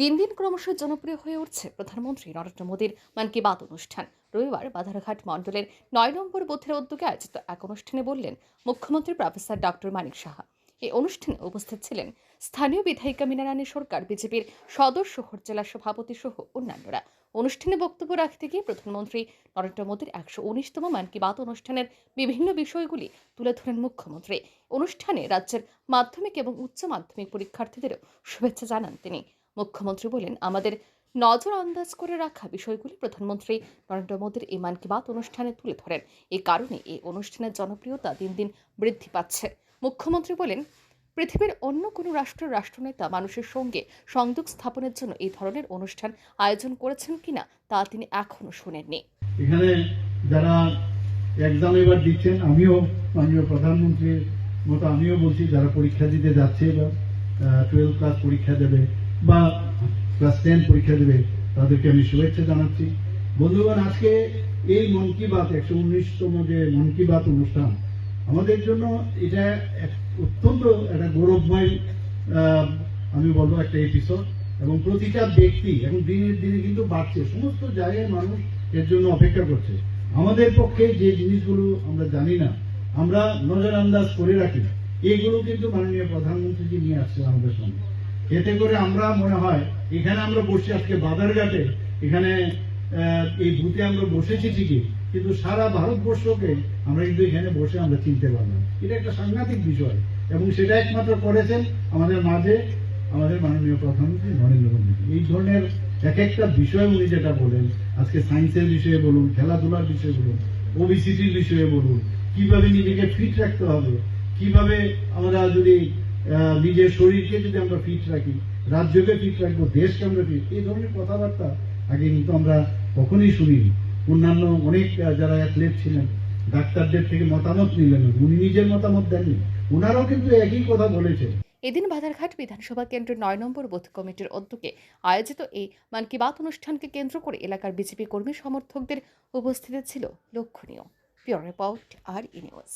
দিন দিন ক্রমশ জনপ্রিয় হয়ে উঠছে প্রধানমন্ত্রী নরেন্দ্র মোদীর মন কি বাত অনুষ্ঠান। রবিবার বাধারঘাট মণ্ডলের নয় নম্বর বুথের উদ্যোগে আয়োজিত এক অনুষ্ঠানে বললেন মুখ্যমন্ত্রী প্রফেসর ডক্টর মানিক সাহা। এই অনুষ্ঠানে উপস্থিত ছিলেন স্থানীয় বিধায়িকা মিনা রানী সরকার, বিজেপির সদর শহর জেলা সভাপতি সহ অন্যান্যরা। অনুষ্ঠানে বক্তব্য রাখতে গিয়ে প্রধানমন্ত্রী নরেন্দ্র মোদীর একশো উনিশতম মন কি বাত অনুষ্ঠানের বিভিন্ন বিষয়গুলি তুলে ধরেন মুখ্যমন্ত্রী। অনুষ্ঠানে রাজ্যের মাধ্যমিক এবং উচ্চ মাধ্যমিক পরীক্ষার্থীদেরও শুভেচ্ছা জানান তিনি। মুখ্যমন্ত্রী বলেন, আমাদের নজর আন্দাজ করে রাখা বিষয়গুলি প্রধানমন্ত্রী নরেন্দ্র মোদীর এই মন কি বাত অনুষ্ঠানে তুলে ধরেন। এই কারণে এই অনুষ্ঠানের জনপ্রিয়তা দিন দিন বৃদ্ধি পাচ্ছে। মুখ্যমন্ত্রী বলেন, পৃথিবীর অন্য কোনো রাষ্ট্রের রাষ্ট্রনেতা মানুষের সঙ্গে সংযোগ স্থাপনের জন্য এই ধরনের অনুষ্ঠান আয়োজন করেছেন কিনা তা তিনি এখনও শোনেননি। এখানে যারা এক্সাম এবার দিচ্ছেন, আমিও মাননীয় প্রধানমন্ত্রীর মতো আমিও বলছি, যারা পরীক্ষা দিতে যাচ্ছে বা টুয়েলভ ক্লাস পরীক্ষা দেবে বা ক্লাস টেন পরীক্ষা দেবে, তাদেরকে আমি শুভেচ্ছা জানাচ্ছি। বন্ধুগণ, আজকে এই মন কি বাত, একশো উনিশতম যে মন কি বাত অনুষ্ঠান, আমাদের জন্য এটা অত্যন্ত একটা গৌরবময় আমি বলব একটা এপিসোড এবং প্রতিটা ব্যক্তি এবং দিনের দিনে কিন্তু বাড়ছে। সমস্ত জায়গায় মানুষ এর জন্য অপেক্ষা করছে। আমাদের পক্ষে যে জিনিসগুলো আমরা জানি না, আমরা নজর আন্দাজ করে রাখি এগুলো কিন্তু মাননীয় প্রধানমন্ত্রীজি নিয়ে আসছে আমাদের সঙ্গে। এতে করে আমরা মনে হয়, এখানে আমরা বসে আজকে বাজারঘাটে এখানে এই বুথে আমরা বসেছি ঠিকই, কিন্তু সারা ভারতবর্ষকে আমরা কিন্তু এখানে বসে আমরা চিনতে পারলাম। এটা একটা সাংঘাতিক বিষয়, এবং সেটা একমাত্র করেছেন আমাদের মাঝে, আমাদের মাননীয় প্রধানমন্ত্রী নরেন্দ্র মোদী এই ধরনের এক একটা বিষয় উনি যেটা বলেন, আজকে সায়েন্সের বিষয়ে বলুন, খেলাধুলার বিষয়ে বলুন ওবিসিটির বিষয়ে বলুন, কীভাবে নিজেকে ফিট রাখতে হবে, কীভাবে আমরা যদি নিজের শরীরকে যদি আমরা ফিট রাখি, রাজ্যকে ফিট রাখব, দেশকে আমরা ফিট এই ধরনের কথাবার্তা আগে কিন্তু আমরা কখনোই শুনিনি। অন্যান্য অনেক যারা অ্যাথলেট ছিলেন, ডাক্তারদের থেকে মতামত নিলেন, উনি নিজের মতামত দেননি ওনারাও কিন্তু একই কথা বলেছেন। এদিন বাধারঘাট বিধানসভা কেন্দ্রের নয় নম্বর বুথ কমিটির উদ্যোগে আয়োজিত এই মন কি বাত অনুষ্ঠানকে কেন্দ্র করে এলাকার বিজেপি কর্মী সমর্থকদের উপস্থিতি ছিল লক্ষণীয়। পিওর রিপোর্ট আর ই নিউজ।